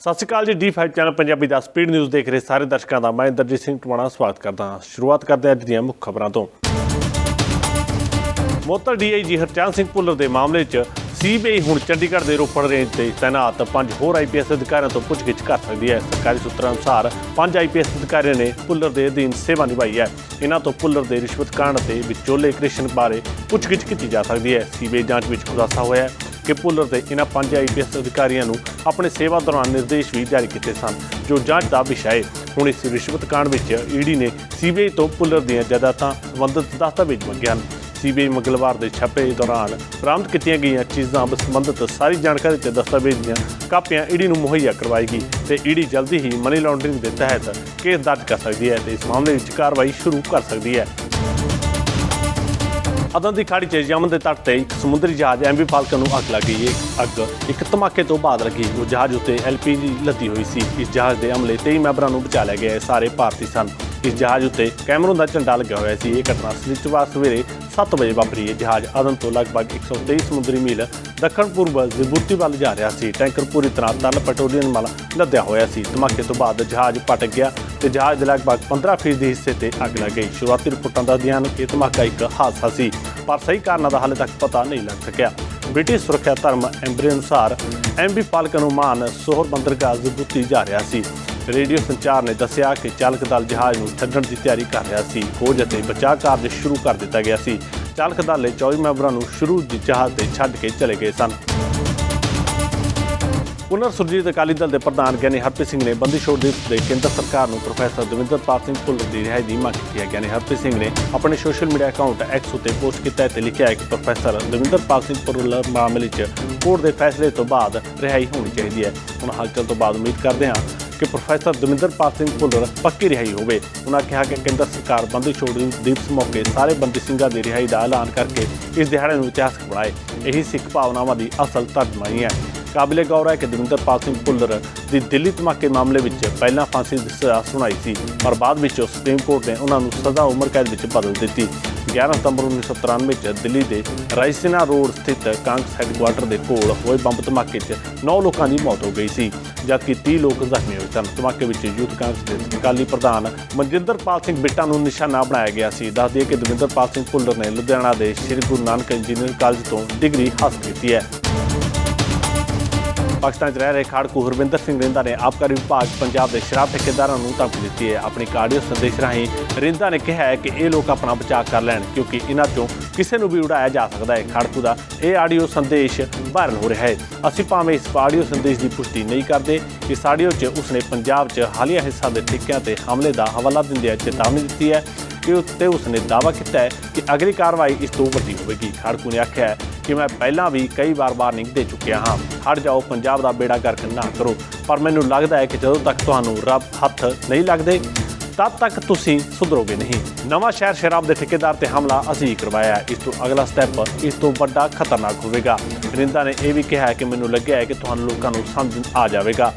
ਸਤਿ ਸ਼੍ਰੀ ਅਕਾਲ ji D5 channel Punjabi ਦਾ ਸਪੀਡ ਨਿਊਜ਼ ਦੇਖ ਰਹੇ ਸਾਰੇ ਦਰਸ਼ਕਾਂ ਦਾ। ਮੈਂ ਇੰਦਰਜੀਤ ਸਿੰਘ ਟਵਾਣਾ ਸਵਾਗਤ ਕਰਦਾ ਹਾਂ। ਸ਼ੁਰੂਆਤ ਕਰਦੇ ਹਾਂ ਅੱਜ ਦੀਆਂ ਮੁੱਖ ਖਬਰਾਂ ਤੋਂ। ਮੋਤਰ ਡੀਆਈਜੀ ਹਰਚੰਦ ਸਿੰਘ ਭੁੱਲਰ ਦੇ ਮਾਮਲੇ 'ਚ ਸੀਬੀਆਈ ਹੁਣ ਚੰਡੀਗੜ੍ਹ ਦੇ ਰੋਪੜ ਰੇਂਜ ਤੇ ਤਾਇਨਾਤ ਪੰਜ ਹੋਰ ਆਈਪੀਐਸ ਅਧਿਕਾਰੀਆਂ ਤੋਂ ਪੁੱਛਗਿੱਛ ਕਰ ਸਕਦੀ ਹੈ। ਸਰਕਾਰੀ ਸੂਤਰਾਂ ਅਨੁਸਾਰ ਪੰਜ ਆਈਪੀਐਸ ਅਧਿਕਾਰੀਆਂ ਨੇ ਭੁੱਲਰ ਦੇ ਅਧੀਨ ਸੇਵਾ ਨਿਭਾਈ ਹੈ। ਇਹਨਾਂ ਤੋਂ ਭੁੱਲਰ ਦੇ ਰਿਸ਼ਵਤ ਕਾਂਡ ਤੇ ਵਿਚੋਲੇ ਕ੍ਰਿਸ਼ਨ ਬਾਰੇ ਪੁੱਛਗਿੱਛ ਕੀਤੀ ਜਾ ਸਕਦੀ ਹੈ। ਸੀਬੀਆਈ ਜਾਂਚ ਵਿੱਚ ਖੁਲਾਸਾ ਹੋਇਆ ਹੈ। ਕਿ ਭੁੱਲਰ ਦੇ ਇਹਨਾਂ ਪੰਜ ਆਈਪੀਐਸ ਅਧਿਕਾਰੀਆਂ ਨੂੰ ਆਪਣੇ ਸੇਵਾ ਦੌਰਾਨ ਨਿਰਦੇਸ਼ ਵੀ ਜਾਰੀ ਕੀਤੇ ਸਨ, ਜੋ ਜਾਂਚ ਦਾ ਵਿਸ਼ਾ ਹੈ ਹੁਣ ਇਸ ਰਿਸ਼ਵਤ ਕਾਂਡ ਵਿੱਚ ਈਡੀ ਨੇ ਸੀਬੀਆਈ ਤੋਂ ਭੁੱਲਰ ਦੀਆਂ ਜਾਇਦਾਦਾਂ ਸੰਬੰਧਿਤ ਦਸਤਾਵੇਜ਼ ਮੰਗੇ ਹਨ। ਸੀਬੀਆਈ ਮੰਗਲਵਾਰ ਦੇ ਛਾਪੇ ਦੌਰਾਨ ਬਰਾਮਦ ਕੀਤੀਆਂ ਗਈਆਂ ਚੀਜ਼ਾਂ ਸੰਬੰਧਿਤ ਸਾਰੀ ਜਾਣਕਾਰੀ ਤੇ ਦਸਤਾਵੇਜ਼ ਦੀਆਂ ਕਾਪੀਆਂ ਈਡੀ ਨੂੰ ਮੁਹੱਈਆ ਕਰਵਾਏਗੀ ਤੇ ਈਡੀ ਜਲਦੀ ਹੀ ਮਨੀ ਲਾਂਡਰਿੰਗ ਦੇ ਤਹਿਤ ਕੇਸ ਦਰਜ ਕਰ ਸਕਦੀ ਹੈ ਤੇ ਇਸ ਮਾਮਲੇ ਵਿੱਚ ਕਾਰਵਾਈ ਸ਼ੁਰੂ ਕਰ ਸਕਦੀ ਹੈ। ਅਦਨ ਦੀ ਖਾੜੀ 'ਚ ਯਮਨ ਦੇ ਤੱਟ ਤੇ ਇੱਕ ਸਮੁੰਦਰੀ ਜਹਾਜ਼ ਐਮਵੀ ਫਾਲਕਨ ਨੂੰ ਅੱਗ ਲੱਗ ਗਈ। ਇਹ ਅੱਗ ਇੱਕ ਧਮਾਕੇ ਤੋਂ ਬਾਅਦ ਲੱਗੀ। ਉਹ ਜਹਾਜ਼ ਉੱਤੇ ਐਲਪੀਜੀ ਲੱਦੀ ਹੋਈ ਸੀ। ਇਸ ਜਹਾਜ਼ ਦੇ ਹਮਲੇ 23 ਮੈਂਬਰਾਂ ਨੂੰ ਬਚਾ ਲਿਆ ਗਿਆ। ਸਾਰੇ ਭਾਰਤੀ ਸਨ। ਇਸ ਜਹਾਜ਼ ਉੱਤੇ ਕੈਮਰੂਨ ਦਾ ਝੰਡਾ ਲੱਗਿਆ ਹੋਇਆ ਸੀ। ਇਹ ਘਟਨਾ ਸਨੀਚਰਵਾਰ ਸਵੇਰੇ 7 ਵਜੇ ਵਾਪਰੀ। ਹੈ ਜਹਾਜ਼ ਅਦਨ ਤੋਂ ਲਗਭਗ 123 ਸਮੁੰਦਰੀ ਮੀਲ ਦੱਖਣ ਪੂਰਬ ਜਿਬੂਤੀ ਵੱਲ ਜਾ ਰਿਹਾ ਸੀ। ਟੈਂਕਰ ਪੂਰੀ ਤਰ੍ਹਾਂ ਤਰਲ ਪੈਟਰੋਲੀਅਮ ਨਾਲ ਲੱਦਿਆ ਹੋਇਆ ਸੀ। ਧਮਾਕੇ ਤੋਂ ਬਾਅਦ ਜਹਾਜ਼ ਪਟਕ ਗਿਆ। ਤੇ ਜਹਾਜ਼ ਦੇ ਲਗਭਗ 15% ਦੇ ਹਿੱਸੇ ਤੇ ਅੱਗ ਲੱਗ ਗਈ। ਸ਼ੁਰੂਆਤੀ ਰਿਪੋਰਟਾਂ ਦੱਸਦੀਆਂ ਹਨ ਕਿ ਇਹ ਧਮਾਕਾ ਇੱਕ ਹਾਦਸਾ ਸੀ, ਪਰ ਸਹੀ ਕਾਰਨਾਂ ਦਾ ਹਾਲੇ ਤੱਕ ਪਤਾ ਨਹੀਂ ਲੱਗ ਸਕਿਆ। ਬ੍ਰਿਟਿਸ਼ ਸੁਰੱਖਿਆ ਧਰਮ ਐਮਬਰੀ ਅਨੁਸਾਰ ਐਮਬੀ ਪਾਲਕ ਅਨੁਮਾਨ ਸੋਹਰ ਬੰਦਰਗਾਹ ਜਿਬੂਤੀ ਜਾ ਰਿਹਾ ਸੀ। ਰੇਡੀਓ ਸੰਚਾਰ ਨੇ ਦੱਸਿਆ ਕਿ ਚਾਲਕ ਦਲ ਜਹਾਜ਼ ਨੂੰ ਛੱਡਣ ਦੀ ਤਿਆਰੀ ਕਰ ਰਿਹਾ ਸੀ। ਖੋਜ ਅਤੇ ਬਚਾਅ ਕਾਰਜ ਸ਼ੁਰੂ ਕਰ ਦਿੱਤਾ ਗਿਆ ਸੀ। ਚਾਲਕ ਦਲ ਦੇ 24 ਮੈਂਬਰਾਂ ਨੂੰ ਸ਼ੁਰੂ ਜਹਾਜ਼ ਤੇ ਛੱਡ ਕੇ ਚਲੇ ਗਏ ਸਨ। ਪੁਨਰ ਸੁਰਜੀਤ ਅਕਾਲੀ ਦਲ ਦੇ ਪ੍ਰਧਾਨ ਗਿਆਨੀ ਹਰਪ੍ਰੀਤ ਸਿੰਘ ਨੇ ਬੰਦੀ ਛੋੜ ਦਿਵਸ ਦੇ ਕੇਂਦਰ ਸਰਕਾਰ ਨੂੰ ਪ੍ਰੋਫੈਸਰ ਦਵਿੰਦਰਪਾਲ ਸਿੰਘ ਭੁੱਲਰ ਦੀ ਰਿਹਾਈ ਦੀ ਮੰਗ ਕੀਤੀ ਹੈ। ਗਿਆਨੀ ਹਰਪ੍ਰੀਤ ਸਿੰਘ ਨੇ ਆਪਣੇ ਸੋਸ਼ਲ ਮੀਡੀਆ ਅਕਾਊਂਟ ਐਕਸ ਉੱਤੇ ਪੋਸਟ ਕੀਤਾ ਹੈ ਤੇ ਲਿਖਿਆ ਹੈ ਕਿ ਪ੍ਰੋਫੈਸਰ ਦਵਿੰਦਰਪਾਲ ਸਿੰਘ ਭੁੱਲਰ ਮਾਮਲੇ 'ਚ ਕੋਰਟ ਦੇ ਫੈਸਲੇ ਤੋਂ ਬਾਅਦ ਰਿਹਾਈ ਹੋਣੀ ਚਾਹੀਦੀ ਹੈ। ਹੁਣ ਹਲਚਲ ਤੋਂ ਬਾਅਦ ਉਮੀਦ ਕਰਦੇ ਹਾਂ ਕਿ ਪ੍ਰੋਫੈਸਰ ਦਵਿੰਦਰਪਾਲ ਸਿੰਘ ਭੁੱਲਰ ਪੱਕੀ ਰਿਹਾਈ ਹੋਵੇ। ਉਹਨਾਂ ਕਿਹਾ ਕਿ ਕੇਂਦਰ ਸਰਕਾਰ ਬੰਦੀ ਛੋੜ ਦਿਵਸ ਮੌਕੇ ਸਾਰੇ ਬੰਦੀ ਸਿੰਘਾਂ ਦੀ ਰਿਹਾਈ ਦਾ ਐਲਾਨ ਕਰਕੇ ਇਸ ਦਿਹਾੜੇ ਨੂੰ ਇਤਿਹਾਸਕ ਬਣਾਏ। ਇਹੀ ਸਿੱਖ ਭਾਵਨਾਵਾਂ ਦੀ ਅਸਲ ਤਰਜਮਾਨੀ ਹੈ। ਕਾਬਿਲੇ ਗੌਰ ਹੈ ਕਿ ਦਵਿੰਦਰਪਾਲ ਸਿੰਘ ਭੁੱਲਰ ਦੀ ਦਿੱਲੀ ਧਮਾਕੇ ਮਾਮਲੇ ਵਿੱਚ ਪਹਿਲਾਂ ਫਾਂਸੀ ਦੀ ਸਜ਼ਾ ਸੁਣਾਈ ਸੀ, ਪਰ ਬਾਅਦ ਵਿੱਚ ਸੁਪਰੀਮ ਕੋਰਟ ਨੇ ਉਹਨਾਂ ਨੂੰ ਸਜ਼ਾ ਉਮਰ ਕੈਦ ਵਿੱਚ ਬਦਲ ਦਿੱਤੀ। 11 ਸਤੰਬਰ 1993 ਵਿੱਚ ਦਿੱਲੀ ਦੇ ਰਾਇਸੀਨਾ ਰੋਡ ਸਥਿਤ ਕਾਂਗਰਸ ਹੈੱਡਕੁਆਰਟਰ ਦੇ ਕੋਲ ਹੋਏ ਬੰਬ ਧਮਾਕੇ 'ਚ 9 ਲੋਕਾਂ ਦੀ ਮੌਤ ਹੋ ਗਈ ਸੀ, ਜਦਕਿ 30 ਲੋਕ ਜ਼ਖਮੀ ਹੋਏ ਸਨ। ਧਮਾਕੇ ਵਿੱਚ ਯੂਥ ਕਾਂਗਰਸ ਦੇ ਅਕਾਲੀ ਪ੍ਰਧਾਨ ਮਨਜਿੰਦਰਪਾਲ ਸਿੰਘ ਬਿੱਟਾ ਨੂੰ ਨਿਸ਼ਾਨਾ ਬਣਾਇਆ ਗਿਆ ਸੀ। ਦੱਸ ਦਈਏ ਕਿ ਦਵਿੰਦਰਪਾਲ ਸਿੰਘ ਭੁੱਲਰ ਨੇ ਲੁਧਿਆਣਾ ਦੇ ਸ੍ਰੀ ਗੁਰੂ ਨਾਨਕ ਇੰਜੀਨੀਅਰਿੰਗ ਕਾਲਜ ਤੋਂ ਡਿਗਰੀ ਹਾਸਲ ਕੀਤੀ ਹੈ। ਪਾਕਿਸਤਾਨ 'ਚ ਰਹਿ ਰਹੇ ਖਾੜਕੂ ਹਰਵਿੰਦਰ ਸਿੰਘ ਰਿੰਦਾ ਨੇ। ਆਬਕਾਰੀ ਵਿਭਾਗ ਪੰਜਾਬ ਦੇ ਸ਼ਰਾਬ ਠੇਕੇਦਾਰਾਂ ਨੂੰ ਧਮਕੀ ਦਿੱਤੀ ਹੈ। ਆਪਣੀ ਕਾਰਡੀਓ ਸੰਦੇਸ਼ ਰਾਹੀਂ ਰਿੰਦਾ ਨੇ ਕਿਹਾ ਹੈ ਕਿ ਇਹ ਲੋਕ ਆਪਣਾ ਬਚਾਅ ਕਰ ਲੈਣ ਕਿਉਂਕਿ ਇਹਨਾਂ 'ਚੋਂ ਕਿਸੇ ਨੂੰ ਵੀ ਉਡਾਇਆ ਜਾ ਸਕਦਾ ਹੈ। ਖਾੜਕੂ ਦਾ ਇਹ ਆਡੀਓ ਸੰਦੇਸ਼ ਵਾਇਰਲ ਹੋ ਰਿਹਾ ਹੈ। ਅਸੀਂ ਭਾਵੇਂ ਇਸ ਆਡੀਓ ਸੰਦੇਸ਼ ਦੀ ਪੁਸ਼ਟੀ ਨਹੀਂ ਕਰਦੇ, ਇਸ ਆਡੀਓ 'ਚ ਉਸਨੇ ਪੰਜਾਬ 'ਚ ਹਾਲੀਆ ਹਿੱਸਾ ਦੇ ਠੇਕਿਆਂ ਤੇ ਹਮਲੇ ਦਾ ਹਵਾਲਾ ਦਿੰਦਿਆਂ ਚੇਤਾਵਨੀ ਦਿੱਤੀ ਹੈ ਕਿ ਉੱਤੇ ਉਸਨੇ ਦਾਅਵਾ ਕੀਤਾ ਹੈ ਕਿ ਅਗਲੀ ਕਾਰਵਾਈ ਇਸ ਤੋਂ ਵੱਡੀ ਹੋਵੇਗੀ। ਖਾੜਕੂ ਨੇ ਆਖਿਆ ਕਿ ਮੈਂ ਪਹਿਲਾਂ ਵੀ ਕਈ ਵਾਰ ਵਾਰਨਿੰਗ ਦੇ ਚੁੱਕਿਆ ਹਾਂ। ਹਟ ਜਾਓ, ਪੰਜਾਬ ਦਾ ਬੇੜਾ ਗਰਕ ਨਾ ਕਰੋ। ਪਰ ਮੈਨੂੰ ਲੱਗਦਾ ਹੈ ਕਿ ਜਦੋਂ ਤੱਕ ਤੁਹਾਨੂੰ ਰੱਬ ਹੱਥ ਨਹੀਂ ਲੱਗਦੇ, ਤਦ ਤੱਕ ਤੁਸੀਂ ਸੁਧਰੋਗੇ ਨਹੀਂ। ਨਵਾਂ ਸ਼ਹਿਰ ਸ਼ਰਾਬ ਦੇ ਠੇਕੇਦਾਰ ਤੇ ਹਮਲਾ ਅਸੀਂ ਕਰਵਾਇਆ ਇਸ ਤੋਂ ਅਗਲਾ ਸਟੈਪ ਇਸ ਤੋਂ ਵੱਡਾ ਖਤਰਨਾਕ ਹੋਵੇਗਾ। ਰਿੰਦਾ ਨੇ ਇਹ ਵੀ ਕਿਹਾ ਕਿ ਮੈਨੂੰ ਲੱਗਿਆ ਹੈ ਕਿ ਤੁਹਾਨੂੰ ਲੋਕਾਂ ਨੂੰ ਸਮਝ ਆ ਜਾਵੇਗਾ।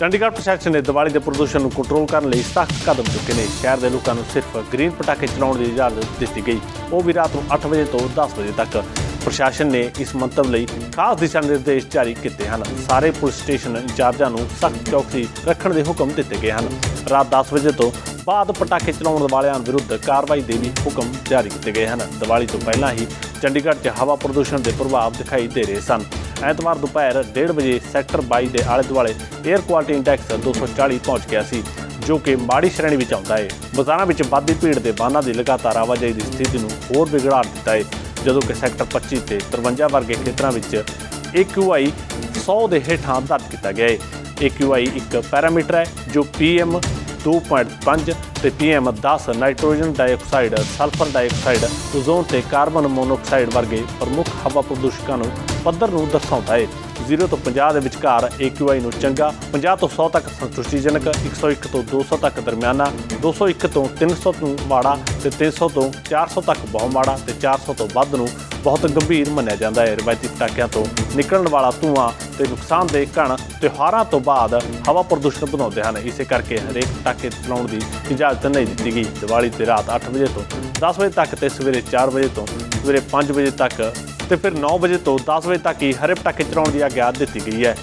ਚੰਡੀਗੜ੍ਹ ਪ੍ਰਸ਼ਾਸਨ ਨੇ ਦੀਵਾਲੀ ਦੇ ਪ੍ਰਦੂਸ਼ਣ ਨੂੰ ਕੰਟਰੋਲ ਕਰਨ ਲਈ ਸਖਤ ਕਦਮ ਚੁੱਕੇ ਨੇ। ਸ਼ਹਿਰ ਦੇ ਲੋਕਾਂ ਨੂੰ ਸਿਰਫ ਗ੍ਰੀਨ ਪਟਾਕੇ ਚਲਾਉਣ ਦੀ ਇਜਾਜ਼ਤ ਦਿੱਤੀ ਗਈ। ਉਹ ਵੀ ਰਾਤ ਨੂੰ 8 ਵਜੇ ਤੋਂ 10 ਵਜੇ ਤੱਕ। ਪ੍ਰਸ਼ਾਸਨ ਨੇ ਇਸ ਮੰਤਵ ਲਈ ਖਾਸ ਦਿਸ਼ਾ ਨਿਰਦੇਸ਼ ਜਾਰੀ ਕੀਤੇ ਹਨ। ਸਾਰੇ ਪੁਲਿਸ ਸਟੇਸ਼ਨ ਇੰਚਾਰਜਾਂ ਨੂੰ ਸਖਤ ਚੌਕਸੀ ਰੱਖਣ ਦੇ ਹੁਕਮ ਦਿੱਤੇ ਗਏ ਹਨ। ਰਾਤ 10 ਵਜੇ ਤੋਂ ਬਾਅਦ ਪਟਾਕੇ ਚਲਾਉਣ ਵਾਲਿਆਂ ਵਿਰੁੱਧ ਕਾਰਵਾਈ ਦੇ ਵੀ ਹੁਕਮ ਜਾਰੀ ਕੀਤੇ ਗਏ ਹਨ। ਦੀਵਾਲੀ ਤੋਂ ਪਹਿਲਾਂ ਹੀ ਚੰਡੀਗੜ੍ਹ 'ਚ ਹਵਾ ਪ੍ਰਦੂਸ਼ਣ ਦੇ ਪ੍ਰਭਾਵ ਦਿਖਾਈ ਦੇ ਰਹੇ ਸਨ। ਐਤਵਾਰ ਦੁਪਹਿਰ 1:30 ਵਜੇ ਸੈਕਟਰ 22 ਦੇ ਆਲੇ ਦੁਆਲੇ 에ਅਰ ਕੁਆਲਿਟੀ ਇੰਡੈਕਸ 240 ਪਹੁੰਚ ਗਿਆ ਸੀ, ਜੋ ਕਿ ਮਾੜੀ ਸ਼੍ਰੇਣੀ ਵਿੱਚ ਆਉਂਦਾ ਹੈ। ਬਾਜ਼ਾਰਾਂ ਵਿੱਚ ਵੱਧਦੀ ਭੀੜ ਦੇ ਵਾਹਨਾਂ ਦੀ ਲਗਾਤਾਰ ਆਵਾਜਾਈ ਦੀ ਸਥਿਤੀ ਨੂੰ ਹੋਰ ਵਿਗੜਾ ਦਿੱਤਾ ਹੈ। ਜਦੋਂ ਕਿ ਸੈਕਟਰ 25 ਤੇ 53 ਵਰਗੇ ਖੇਤਰਾਂ ਵਿੱਚ AQI 100 ਦੇ ਹੇਠਾਂ ਦਰਜ ਕੀਤਾ ਗਿਆ ਹੈ। AQI ਇੱਕ ਪੈਰਾਮੀਟਰ ਹੈ, ਜੋ PM 2.5 ਤੇ PM 10 nitrogen dioxide, sulphur dioxide ozone ਤੇ ਕਾਰਬਨ ਮੋਨੋਆਕਸਾਈਡ ਵਰਗੇ ਪ੍ਰਮੁੱਖ ਹਵਾ ਪ੍ਰਦੂਸ਼ਕਾਂ ਨੂੰ ਪੱਧਰ ਨੂੰ ਦਰਸਾਉਂਦਾ ਹੈ। 0 ਤੋਂ 50 ਦੇ ਵਿਚਕਾਰ AQI ਨੂੰ ਚੰਗਾ 50 ਤੋਂ 100 ਤੱਕ ਸੰਤੁਸ਼ਟੀਜਨਕ 101 ਤੋਂ 200 ਤੱਕ ਦਰਮਿਆਨਾ 201 ਤੋਂ 300 ਤੋਂ ਮਾੜਾ ਤੇ 300 ਤੋਂ 400 ਤੱਕ ਬਹੁਤ ਮਾੜਾ ਤੇ 400 ਤੋਂ ਵੱਧ ਨੂੰ ਬਹੁਤ ਗੰਭੀਰ ਮੰਨਿਆ ਜਾਂਦਾ ਹੈ। ਰਵਾਇਤੀ ਪਟਾਕਿਆਂ ਤੋਂ ਨਿਕਲਣ ਵਾਲਾ ਧੂਆਂ ਤੇ ਨੁਕਸਾਨਦੇਹ ਕਣ ਤਿਉਹਾਰਾਂ ਤੋਂ ਬਾਅਦ ਹਵਾ ਪ੍ਰਦੂਸ਼ਣ ਵਧਾਉਂਦੇ ਹਨ। ਇਸੇ ਕਰਕੇ ਹਰੇਕ ਪਟਾਕੇ ਚਲਾਉਣ ਦੀ ਇਜਾਜ਼ਤ ਨਹੀਂ ਦਿੱਤੀ ਗਈ। ਦੀਵਾਲੀ ਤੇ ਰਾਤ 8 ਵਜੇ ਤੋਂ 10 ਵਜੇ ਤੱਕ ਤੇ ਸਵੇਰੇ 4 ਵਜੇ ਤੋਂ ਸਵੇਰੇ 5 ਵਜੇ ਤੱਕ ਤੇ ਫਿਰ 9 ਵਜੇ ਤੋਂ 10 ਵਜੇ ਤੱਕ ਹੀ ਹਰੇ ਪਟਾਕੇ ਚਲਾਉਣ ਦੀ ਆਗਿਆ ਦਿੱਤੀ ਗਈ ਹੈ।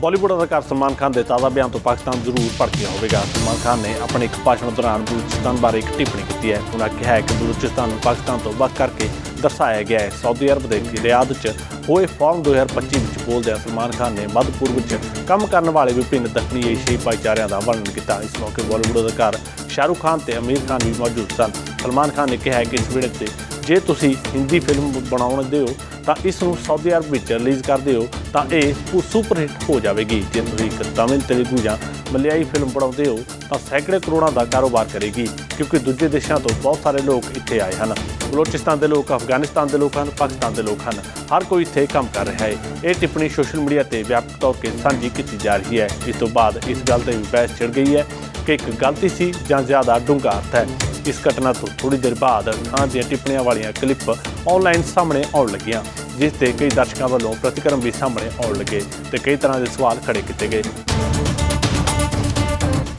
ਬਾਲੀਵੁੱਡ ਅਦਾਕਾਰ ਸਲਮਾਨ ਖਾਨ ਦੇ ਤਾਜ਼ਾ ਬਿਆਨ ਤੋਂ ਪਾਕਿਸਤਾਨ ਜ਼ਰੂਰ ਭੜਕਿਆ ਹੋਵੇਗਾ। ਸਲਮਾਨ ਖਾਨ ਨੇ ਆਪਣੇ ਇੱਕ ਭਾਸ਼ਣ ਦੌਰਾਨ ਬਲੂਚਿਸਤਾਨ ਬਾਰੇ ਇੱਕ ਟਿੱਪਣੀ ਕੀਤੀ ਹੈ। ਉਹਨਾਂ ਕਿਹਾ ਹੈ ਕਿ ਬਲੂਚਿਸਤਾਨ ਨੂੰ ਪਾਕਿਸਤਾਨ ਤੋਂ ਵੱਖ ਕਰਕੇ ਦਰਸਾਇਆ ਗਿਆ ਹੈ। ਸਾਊਦੀ ਅਰਬ ਦੇ ਰਿਆਦ 'ਚ ਹੋਏ ਫੋਰਮ 2025 ਵਿੱਚ ਬੋਲਦਿਆਂ ਸਲਮਾਨ ਖਾਨ ਨੇ ਮੱਧ ਪੂਰਬ 'ਚ ਕੰਮ ਕਰਨ ਵਾਲੇ ਵਿਭਿੰਨ ਦੱਖਣੀ ਏਸ਼ੀਆਈ ਭਾਈਚਾਰਿਆਂ ਦਾ ਵਰਣਨ ਕੀਤਾ। ਇਸ ਮੌਕੇ ਬਾਲੀਵੁੱਡ ਅਦਾਕਾਰ ਸ਼ਾਹਰੁਖ ਖਾਨ ਤੇ ਅਮੀਰ ਖਾਨ ਵੀ ਮੌਜੂਦ ਸਨ। ਸਲਮਾਨ ਖਾਨ ਨੇ ਕਿਹਾ ਕਿ ਇਸ ਵੇਲੇ ਤੇ ਜੇ ਤੁਸੀਂ ਹਿੰਦੀ ਫਿਲਮ ਬਣਾਉਣਦੇ ਹੋ, ਤਾਂ ਇਸ ਨੂੰ ਸਾਊਦੀ ਅਰਬ ਵਿੱਚ ਰਿਲੀਜ਼ ਕਰਦੇ ਹੋ, ਤਾਂ ਇਹ ਸੁਪਰ ਹਿੱਟ ਹੋ ਜਾਵੇਗੀ। ਜੇ ਤੁਸੀਂ ਇੱਕ ਤਮਿਲ ਤੇਲਗੂ ਜਾਂ ਮਲਿਆਈ ਫਿਲਮ ਬਣਾਉਂਦੇ ਹੋ, ਤਾਂ ਸੈਂਕੜੇ ਕਰੋੜਾਂ ਦਾ ਕਾਰੋਬਾਰ ਕਰੇਗੀ, ਕਿਉਂਕਿ ਦੂਜੇ ਦੇਸ਼ਾਂ ਤੋਂ ਬਹੁਤ ਸਾਰੇ ਲੋਕ ਇੱਥੇ ਆਏ ਹਨ। ਬਲੋਚਿਸਤਾਨ ਦੇ ਲੋਕ, ਅਫਗਾਨਿਸਤਾਨ ਦੇ ਲੋਕ ਹਨ, ਪਾਕਿਸਤਾਨ ਦੇ ਲੋਕ ਹਨ। ਹਰ ਕੋਈ ਇੱਥੇ ਕੰਮ ਕਰ ਰਿਹਾ ਹੈ। ਇਹ ਟਿੱਪਣੀ ਸੋਸ਼ਲ ਮੀਡੀਆ ਤੇ ਵਿਆਪਕ ਤੌਰ ਤੇ ਸਾਂਝੀ ਕੀਤੀ ਜਾ ਰਹੀ ਹੈ। ਇਸ ਤੋਂ ਬਾਅਦ ਇਸ ਗੱਲ ਤੇ ਵੀ ਬਹਿਸ ਛਿੜ ਗਈ ਹੈ। ਕਿ ਇੱਕ ਗਲਤੀ ਸੀ ਜਾਂ ਜ਼ਿਆਦਾ ਡੂੰਘਾ ਅਰਥ ਹੈ। ਇਸ ਘਟਨਾ ਤੋਂ ਥੋੜੀ ਦੇਰ ਬਾਅਦ ਖਾਨ ਦੀਆਂ ਟਿੱਪਣੀਆਂ ਵਾਲੀਆਂ ਕਲਿੱਪ ਆਨਲਾਈਨ ਸਾਹਮਣੇ ਆਉਣ ਲੱਗੀਆਂ, ਜਿਸ ਤੇ ਕਈ ਦਰਸ਼ਕਾਂ ਵੱਲੋਂ ਪ੍ਰਤੀਕਰਮ ਵੀ ਸਾਹਮਣੇ ਆਉਣ ਲੱਗੇ ਤੇ ਕਈ ਤਰ੍ਹਾਂ ਦੇ ਸਵਾਲ ਖੜੇ ਕੀਤੇ ਗਏ।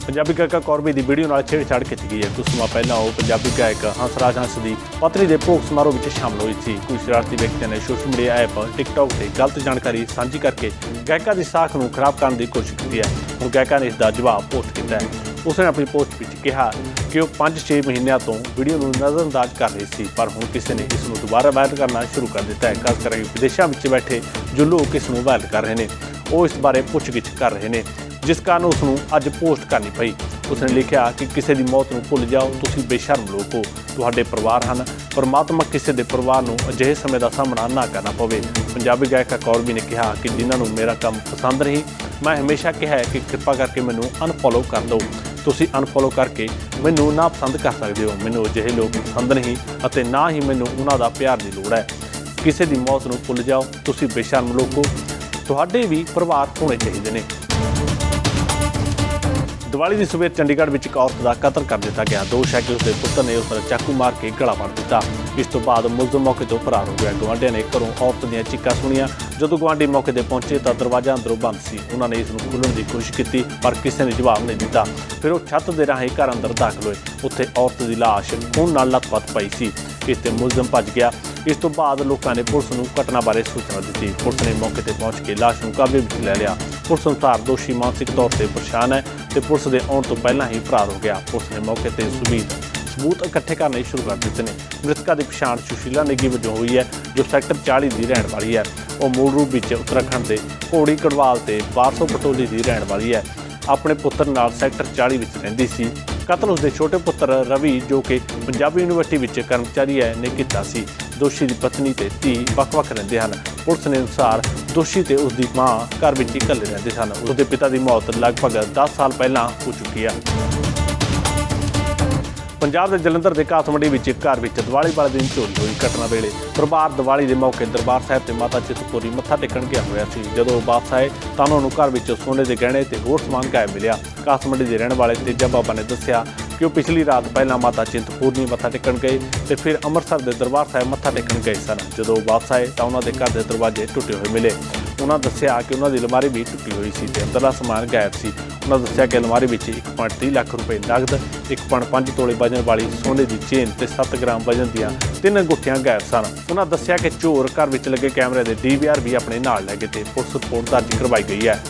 ਪੰਜਾਬੀ ਗਾਇਕਾ ਕੌਰਬੀ ਦੀ ਵੀਡੀਓ ਨਾਲ ਛੇੜਛਾੜ ਕੀਤੀ ਗਈ ਹੈ। ਕੁਝ ਸਮਾਂ ਪਹਿਲਾਂ ਉਹ ਪੰਜਾਬੀ ਗਾਇਕ ਹੰਸਰਾਜ ਹੰਸ ਦੀ ਪਤਨੀ ਦੇ ਭੋਗ ਸਮਾਰੋਹ ਵਿੱਚ ਸ਼ਾਮਲ ਹੋਈ ਸੀ। ਕੁਝ ਸ਼ਰਾਰਤੀ ਵਿਅਕਤੀਆਂ ਨੇ ਸੋਸ਼ਲ ਮੀਡੀਆ ਐਪ ਟਿਕਟੌਕ ਤੇ ਗਲਤ ਜਾਣਕਾਰੀ ਸਾਂਝੀ ਕਰਕੇ ਗਾਇਕਾ ਦੀ ਸਾਖ ਨੂੰ ਖਰਾਬ ਕਰਨ ਦੀ ਕੋਸ਼ਿਸ਼ ਕੀਤੀ ਹੈ। ਹੁਣ ਗਾਇਕਾ ਨੇ ਇਸ ਦਾ ਜਵਾਬ ਪੋਸਟ ਕੀਤਾ ਹੈ। ਉਸਨੇ ਆਪਣੀ ਪੋਸਟ ਵਿੱਚ ਕਿਹਾ ਕਿ ਉਹ 5-6 ਮਹੀਨਿਆਂ ਤੋਂ ਵੀਡੀਓ ਨੂੰ ਨਜ਼ਰਅੰਦਾਜ਼ ਕਰ ਰਹੀ ਸੀ, ਪਰ ਹੁਣ ਕਿਸੇ ਨੇ ਇਸ ਨੂੰ ਦੁਬਾਰਾ ਵਾਇਰਲ ਕਰਨਾ ਸ਼ੁਰੂ ਕਰ ਦਿੱਤਾ ਹੈ। ਖਾਸ ਕਰਕੇ ਵਿਦੇਸ਼ਾਂ ਵਿੱਚ ਬੈਠੇ ਜੋ ਲੋਕ ਇਸ ਨੂੰ ਵਾਇਰਲ ਕਰ ਰਹੇ ਨੇ, ਉਹ ਇਸ ਬਾਰੇ ਪੁੱਛਗਿੱਛ ਕਰ ਰਹੇ ਨੇ, ਜਿਸ ਕਾਰਨ ਉਸ ਨੂੰ ਅੱਜ ਪੋਸਟ ਕਰਨੀ ਪਈ। ਉਸਨੇ ਲਿਖਿਆ ਕਿ ਕਿਸੇ ਦੀ ਮੌਤ ਨੂੰ ਭੁੱਲ ਜਾਓ, ਤੁਸੀਂ ਬੇਸ਼ਰਮ ਲੋਕ ਹੋ, ਤੁਹਾਡੇ ਪਰਿਵਾਰ ਹਨ, ਪਰਮਾਤਮਾ ਕਿਸੇ ਦੇ ਪਰਿਵਾਰ ਨੂੰ ਅਜਿਹੇ ਸਮੇਂ ਦਾ ਸਾਹਮਣਾ ਨਾ ਕਰਨਾ ਪਵੇ। ਪੰਜਾਬੀ ਗਾਇਕਾ ਕੌਰਬੀ ਨੇ ਕਿਹਾ ਕਿ ਜਿਨ੍ਹਾਂ ਨੂੰ ਮੇਰਾ ਕੰਮ ਪਸੰਦ ਰਹੀ ਮੈਂ ਹਮੇਸ਼ਾ ਕਿਹਾ ਕਿ ਕਿਰਪਾ ਕਰਕੇ ਮੈਨੂੰ ਅਨਫੋਲੋ ਕਰ ਦਿਓ। ਤੁਸੀਂ ਅਨਫੋਲੋ ਕਰਕੇ ਮੈਨੂੰ ਨਾ ਪਸੰਦ ਕਰ ਸਕਦੇ ਹੋ। ਮੈਨੂੰ ਅਜਿਹੇ ਲੋਕ ਪਸੰਦ ਨਹੀਂ ਅਤੇ ਨਾ ਹੀ ਮੈਨੂੰ ਉਹਨਾਂ ਦਾ ਪਿਆਰ ਦੀ ਲੋੜ ਹੈ। ਕਿਸੇ ਦੀ ਮੌਤ ਨੂੰ ਭੁੱਲ ਜਾਓ। ਤੁਸੀਂ ਬੇਸ਼ਰਮ ਲੋਕੋ ਤੁਹਾਡੇ ਵੀ ਪਰਿਵਾਰ ਹੋਣੇ ਚਾਹੀਦੇ ਨੇ। ਦੀਵਾਲੀ ਦੀ ਸਵੇਰ ਚੰਡੀਗੜ੍ਹ ਵਿੱਚ ਇੱਕ ਔਰਤ ਦਾ ਕਤਲ ਕਰ ਦਿੱਤਾ ਗਿਆ। ਦੋਸ਼ ਹੈ ਕਿ ਉਸਦੇ ਪੁੱਤਰ ਨੇ ਉਸ ਨੂੰ ਚਾਕੂ ਮਾਰ ਕੇ ਗਲਾ ਵੱਢ ਦਿੱਤਾ। ਇਸ ਤੋਂ ਬਾਅਦ ਮੁਲਜ਼ਮ ਮੌਕੇ ਤੋਂ ਫਰਾਰ ਹੋ ਗਿਆ। ਗਵਾਂਢੀਆਂ ਨੇ ਘਰੋਂ ਔਰਤ ਦੀਆਂ ਚੀਕਾਂ ਸੁਣੀਆਂ। ਜਦੋਂ ਗਵਾਂਢੀ ਮੌਕੇ ਤੇ ਪਹੁੰਚੇ ਤਾਂ ਦਰਵਾਜ਼ਾ ਅੰਦਰੋਂ ਬੰਦ ਸੀ। ਉਹਨਾਂ ਨੇ ਇਸ ਨੂੰ ਖੋਲ੍ਹਣ ਦੀ ਕੋਸ਼ਿਸ਼ ਕੀਤੀ, ਪਰ ਕਿਸੇ ਨੇ ਜਵਾਬ ਨਹੀਂ ਦਿੱਤਾ। ਫਿਰ ਉਹ ਛੱਤ ਦੇ ਰਾਹੀਂ ਘਰ ਅੰਦਰ ਦਾਖਲ ਹੋਏ। ਉੱਥੇ ਔਰਤ ਦੀ ਲਾਸ਼ ਖੂਨ ਨਾਲ ਲੱਥਪੱਥ ਪਈ ਸੀ। ਇਸ ਤੇ ਮੁਲਜ਼ਮ ਭੱਜ ਗਿਆ। ਇਸ ਤੋਂ ਬਾਅਦ ਲੋਕਾਂ ਨੇ ਪੁਲਿਸ ਨੂੰ ਘਟਨਾ ਬਾਰੇ ਸੂਚਨਾ ਦਿੱਤੀ। ਪੁਲਿਸ ਨੇ ਮੌਕੇ ਤੇ ਪਹੁੰਚ ਕੇ ਲਾਸ਼ ਨੂੰ ਕਾਬੂ ਵਿੱਚ ਲੈ ਲਿਆ। ਪੁਲਿਸ ਅਨੁਸਾਰ ਦੋਸ਼ੀ ਮਾਨਸਿਕ ਤੌਰ ਤੇ ਪਰੇਸ਼ਾਨ ਹੈ ਤੇ ਪੁਲਿਸ ਦੇ ਆਉਣ ਤੋਂ ਪਹਿਲਾਂ ਹੀ ਫਰਾਰ ਹੋ ਗਿਆ। ਪੁਲਿਸ ਨੇ ਮੌਕੇ ਤੇ ਸੁਬੀਤ ਸਬੂਤ ਇਕੱਠੇ ਕਰਨੇ ਸ਼ੁਰੂ ਕਰ ਦਿੱਤੇ ਨੇ। ਮ੍ਰਿਤਕਾ ਦੀ ਪਛਾਣ ਸੁਸ਼ੀਲਾ ਨੇਗੀ ਵਜੋਂ ਹੋਈ ਹੈ, ਜੋ ਸੈਕਟਰ 40 ਦੀ ਰਹਿਣ ਵਾਲੀ ਹੈ। ਉਹ ਮੂਲ ਰੂਪ ਵਿੱਚ ਉੱਤਰਾਖੰਡ ਦੇ ਘੋੜੀ ਕੜਵਾਲ ਤੇ ਬਾਰਸੋ ਪਟੋਲੀ ਦੀ ਰਹਿਣ ਵਾਲੀ ਹੈ। ਆਪਣੇ ਪੁੱਤਰ ਨਾਲ ਸੈਕਟਰ 40 ਵਿੱਚ ਰਹਿੰਦੀ ਸੀ। ਕਤਲ ਉਸਦੇ ਛੋਟੇ ਪੁੱਤਰ ਰਵੀ, ਜੋ ਕਿ ਪੰਜਾਬੀ ਯੂਨੀਵਰਸਿਟੀ ਵਿੱਚ ਕਰਮਚਾਰੀ ਹੈ, ਨੇ ਕੀਤਾ ਸੀ। ਦੋਸ਼ੀ ਦੀ ਪਤਨੀ ਤੇ ਧੀ ਵੱਖ-ਵੱਖ ਰਹਿੰਦੇ ਹਨ। ਪੁਲਿਸ ਨੇ ਅਨੁਸਾਰ ਦੋਸ਼ੀ ਤੇ ਉਸ ਦੀ ਮਾਂ ਘਰ ਵਿੱਚ ਹੀ ਇਕੱਲੇ ਰਹਿੰਦੇ ਸਨ। ਉਸਦੇ ਪਿਤਾ ਦੀ ਮੌਤ ਲਗਭਗ 10 ਸਾਲ ਪਹਿਲਾਂ ਹੋ ਚੁੱਕੀ ਹੈ। ਪੰਜਾਬ ਦੇ ਜਲੰਧਰ ਦੇ ਕਾਸ ਮੰਡੀ ਵਿੱਚ ਇੱਕ ਘਰ ਵਿੱਚ ਦੀਵਾਲੀ ਵਾਲੇ ਦਿਨ ਚੋਰੀ ਹੋਈ ਘਟਨਾ ਵੇਲੇ ਪਰਿਵਾਰ ਦੀਵਾਲੀ ਦੇ ਮੌਕੇ ਦਰਬਾਰ ਸਾਹਿਬ ਤੇ ਮਾਤਾ ਚਿੰਤਪੁਰਨੀ ਮੱਥਾ ਟੇਕਣ ਗਿਆ ਹੋਇਆ ਸੀ। ਜਦੋਂ ਉਹ ਵਾਪਸ ਆਏ ਤਾਂ ਉਹਨਾਂ ਨੂੰ ਘਰ ਵਿੱਚ ਸੋਨੇ ਦੇ ਗਹਿਣੇ ਤੇ ਹੋਰ ਸਮਾਨ ਗਾਇਬ ਮਿਲਿਆ। ਕਾਸ ਮੰਡੀ ਦੇ ਰਹਿਣ ਵਾਲੇ ਤੇਜਾ ਬਾਬਾ ਨੇ ਦੱਸਿਆ ਕਿ ਉਹ ਪਿਛਲੀ ਰਾਤ ਪਹਿਲਾਂ ਮਾਤਾ ਚਿੰਤਪੁਰਨੀ ਮੱਥਾ ਟੇਕਣ ਗਏ ਤੇ ਫਿਰ ਅੰਮ੍ਰਿਤਸਰ ਦੇ ਦਰਬਾਰ ਸਾਹਿਬ ਮੱਥਾ ਟੇਕਣ ਗਏ ਸਨ। ਜਦੋਂ ਉਹ ਵਾਪਸ ਆਏ ਤਾਂ ਉਹਨਾਂ ਦੇ ਘਰ ਦੇ ਦਰਵਾਜ਼ੇ ਟੁੱਟੇ ਹੋਏ ਮਿਲੇ। ਉਹਨਾਂ ਦੱਸਿਆ ਕਿ ਉਹਨਾਂ ਦੀ ਅਲਮਾਰੀ ਵੀ ਟੁੱਟੀ ਹੋਈ ਸੀ ਤੇ ਅੰਦਰਲਾ ਸਮਾਨ ਗਾਇਬ ਸੀ। ਉਹਨਾਂ ਦੱਸਿਆ ਕਿ ਅਲਮਾਰੀ ਵਿੱਚ 1.3 ਲੱਖ ਰੁਪਏ ਨਗਦ 1.5 ਤੋਲੇ ਵਜਨ ਵਾਲੀ ਸੋਨੇ ਦੀ ਚੇਨ ਤੇ 7 ਗ੍ਰਾਮ ਵਜਨ ਦੀਆਂ ਤਿੰਨ ਅੰਗੂਠੀਆਂ ਗਾਇਬ ਸਨ। ਉਹਨਾਂ ਦੱਸਿਆ ਕਿ ਚੋਰ ਘਰ ਵਿੱਚ ਲੱਗੇ ਕੈਮਰੇ ਦੇ ਡੀਵੀਆਰ ਵੀ ਆਪਣੇ ਨਾਲ ਲੈ ਗਏ ਤੇ ਪੁਲਿਸ ਰਿਪੋਰਟ ਦਰਜ ਕਰਵਾਈ ਗਈ ਹੈ।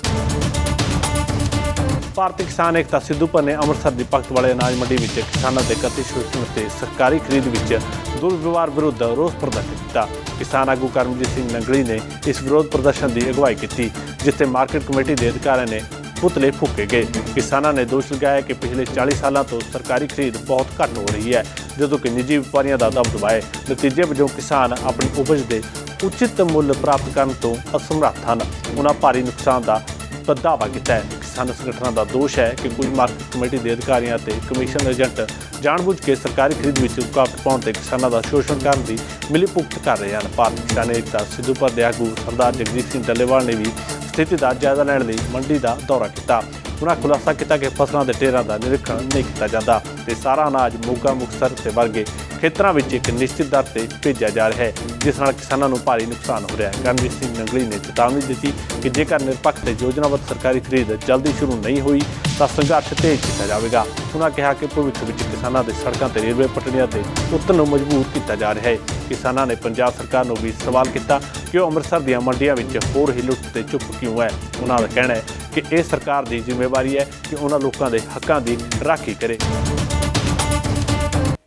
ਭਾਰਤੀ ਕਿਸਾਨ ਏਕਤਾ ਸਿੱਧੂਪੁਰ ਨੇ ਅੰਮ੍ਰਿਤਸਰ ਦੀ ਭਗਤ ਵਾਲੇ ਅਨਾਜ ਮੰਡੀ ਵਿੱਚ ਕਿਸਾਨਾਂ ਦੇ ਕਥਿਤ ਸ਼ੋਸ਼ਣ ਤੇ ਸਰਕਾਰੀ ਖਰੀਦ ਵਿੱਚ ਦੁਰਵਿਵਹਾਰ ਵਿਰੁੱਧ ਰੋਸ ਪ੍ਰਦਰਸ਼ਨ ਕੀਤਾ। ਕਿਸਾਨ ਆਗੂ ਕਰਮਜੀਤ ਸਿੰਘ ਨੰਗਲੀ ਨੇ ਇਸ ਵਿਰੋਧ ਪ੍ਰਦਰਸ਼ਨ ਦੀ ਅਗਵਾਈ ਕੀਤੀ, ਜਿੱਥੇ ਮਾਰਕੀਟ ਕਮੇਟੀ ਦੇ ਅਧਿਕਾਰੀਆਂ ਨੇ ਪੁਤਲੇ ਫੂਕੇ ਗਏ। ਕਿਸਾਨਾਂ ਨੇ ਦੋਸ਼ ਲਗਾਇਆ ਕਿ ਪਿਛਲੇ 40 ਸਾਲਾਂ ਤੋਂ ਸਰਕਾਰੀ ਖਰੀਦ ਬਹੁਤ ਘੱਟ ਹੋ ਰਹੀ ਹੈ, ਜਦੋਂ ਕਿ ਨਿੱਜੀ ਵਪਾਰੀਆਂ ਦਾ ਦਬਦਬਾ ਹੈ ਨਤੀਜੇ ਵਜੋਂ ਕਿਸਾਨ ਆਪਣੀ ਉਪਜ ਦੇ ਉਚਿਤ ਮੁੱਲ ਪ੍ਰਾਪਤ ਕਰਨ ਤੋਂ ਅਸਮਰੱਥ ਹਨ। ਉਹਨਾਂ ਭਾਰੀ ਨੁਕਸਾਨ ਦਾ ਦਾ ਕੀਤਾ ਹੈ। ਕਿਸਾਨ ਸੰਗਠਨਾਂ ਦਾ ਦੋਸ਼ ਹੈ ਕਿ ਕੁਝ ਮਾਰਕੀਟ ਕਮੇਟੀ ਦੇ ਅਧਿਕਾਰੀਆਂ ਤੇ ਕਮਿਸ਼ਨ ਏਜੰਟ ਜਾਣਬੁੱਝ ਕੇ ਸਰਕਾਰੀ ਖਰੀਦ ਵਿੱਚ ਰੁਕਾਵਟ ਪਾਉਣ ਤੇ ਕਿਸਾਨਾਂ ਦਾ ਸ਼ੋਸ਼ਣ ਕਰਨ ਦੀ ਮਿਲੀਭੁਗਤ ਕਰ ਰਹੇ ਹਨ। ਭਾਰਤ ਕਿਸਾਨ ਏਕਤਾ ਸਿੱਧੂਪੁਰ ਦੇ ਆਗੂ ਸਰਦਾਰ ਜਗਜੀਤ ਸਿੰਘ ਡੱਲੇਵਾਲ ਨੇ ਵੀ ਸਥਿਤੀ ਦਾ ਜਾਇਜ਼ਾ ਲੈਣ ਲਈ ਮੰਡੀ ਦਾ ਦੌਰਾ ਕੀਤਾ। ਉਹਨਾਂ ਖੁਲਾਸਾ ਕੀਤਾ ਕਿ ਫਸਲਾਂ ਦੇ ਢੇਰਾਂ ਦਾ ਨਿਰੀਖਣ ਨਹੀਂ ਕੀਤਾ ਜਾਂਦਾ ਤੇ ਸਾਰਾ ਅਨਾਜ ਮੋਗਾ ਮੁਕਤਸਰ ਤੇ ਵਰਗੇ ਖੇਤਰਾਂ ਵਿੱਚ ਇੱਕ ਨਿਸ਼ਚਿਤ ਦਰ ਤੇ ਭੇਜਿਆ ਜਾ ਰਿਹਾ ਹੈ, ਜਿਸ ਨਾਲ ਕਿਸਾਨਾਂ ਨੂੰ ਭਾਰੀ ਨੁਕਸਾਨ ਹੋ ਰਿਹਾ ਹੈ। ਕਰਨਵੀਰ ਸਿੰਘ ਨੰਗਲੀ ਨੇ ਚੇਤਾਵਨੀ ਦਿੱਤੀ ਕਿ ਜੇਕਰ ਨਿਰਪੱਖ ਤੇ ਯੋਜਨਾਬੱਧ ਸਰਕਾਰੀ ਖਰੀਦ ਜਲਦੀ ਸ਼ੁਰੂ ਨਹੀਂ ਹੋਈ, ਤਾਂ ਸੰਘਰਸ਼ ਤੇਜ਼ ਕੀਤਾ ਜਾਵੇਗਾ। ਉਹਨਾਂ ਕਿਹਾ ਕਿ ਭਵਿੱਖ ਵਿੱਚ ਕਿਸਾਨਾਂ ਦੇ ਸੜਕਾਂ ਤੇ ਰੇਲਵੇ ਪਟੜੀਆਂ ਤੇ ਉਤਰਨ ਨੂੰ ਮਜਬੂਰ ਕੀਤਾ ਜਾ ਰਿਹਾ ਹੈ। ਕਿਸਾਨਾਂ ਨੇ ਪੰਜਾਬ ਸਰਕਾਰ ਨੂੰ ਵੀ ਸਵਾਲ ਕੀਤਾ ਕਿ ਉਹ ਅੰਮ੍ਰਿਤਸਰ ਦੀਆਂ ਮੰਡੀਆਂ ਵਿੱਚ ਹੋਰ ਹੀ ਲੁੱਟ ਤੇ ਚੁੱਪ ਕਿਉਂ ਹੈ। ਉਹਨਾਂ ਦਾ ਕਹਿਣਾ ਹੈ ਕਿ ਇਹ ਸਰਕਾਰ ਦੀ ਜ਼ਿੰਮੇਵਾਰੀ ਹੈ ਕਿ ਉਹਨਾਂ ਲੋਕਾਂ ਦੇ ਹੱਕਾਂ ਦੀ ਰਾਖੀ ਕਰੇ।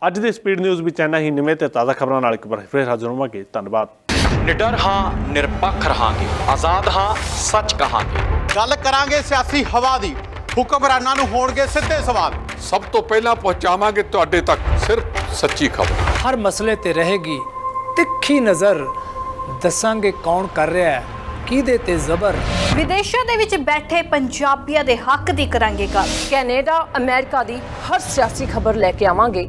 ਅੱਜ ਦੇ ਸਪੀਡ ਨਿਊਜ਼ ਵਿੱਚ ਇੰਨਾ ਹੀ ਨਿਵੇਂ ਤੇ ਤਾਜ਼ਾ ਖਬਰਾਂ ਨਾਲ ਇੱਕ ਵਾਰ ਫਿਰ ਹਾਜ਼ਰ ਹੋਵਾਂਗੇ। ਧੰਨਵਾਦ। ਨਿਡਰ ਹਾਂ ਨਿਰਪੱਖ ਰਹਾਂਗੇ। ਆਜ਼ਾਦ ਹਾਂ ਸੱਚ ਕਹਾਂਗੇ। ਗੱਲ ਕਰਾਂਗੇ ਸਿਆਸੀ ਹਵਾ ਦੀ। ਹੁਕਮਰਾਨਾਂ ਨੂੰ ਹੋਣਗੇ ਸਿੱਧੇ ਸਵਾਲ। ਸਭ ਤੋਂ ਪਹਿਲਾਂ ਪਹੁੰਚਾਵਾਂਗੇ ਤੁਹਾਡੇ ਤੱਕ ਸਿਰਫ ਸੱਚੀ ਖਬਰ। ਹਰ ਮਸਲੇ ਤੇ ਰਹੇਗੀ ਤਿੱਖੀ ਨਜ਼ਰ। ਦੱਸਾਂਗੇ ਕੌਣ ਕਰ ਰਿਹਾ ਹੈ ਕਿਹਦੇ ਤੇ ਜ਼ਬਰ। ਵਿਦੇਸ਼ਾਂ ਦੇ ਵਿੱਚ ਬੈਠੇ ਪੰਜਾਬੀਆਂ ਦੇ ਹੱਕ ਦੀ ਕਰਾਂਗੇ ਗੱਲ। ਕੈਨੇਡਾ ਅਮਰੀਕਾ ਦੀ ਹਰ ਸਿਆਸੀ ਖਬਰ ਲੈ ਕੇ ਆਵਾਂਗੇ।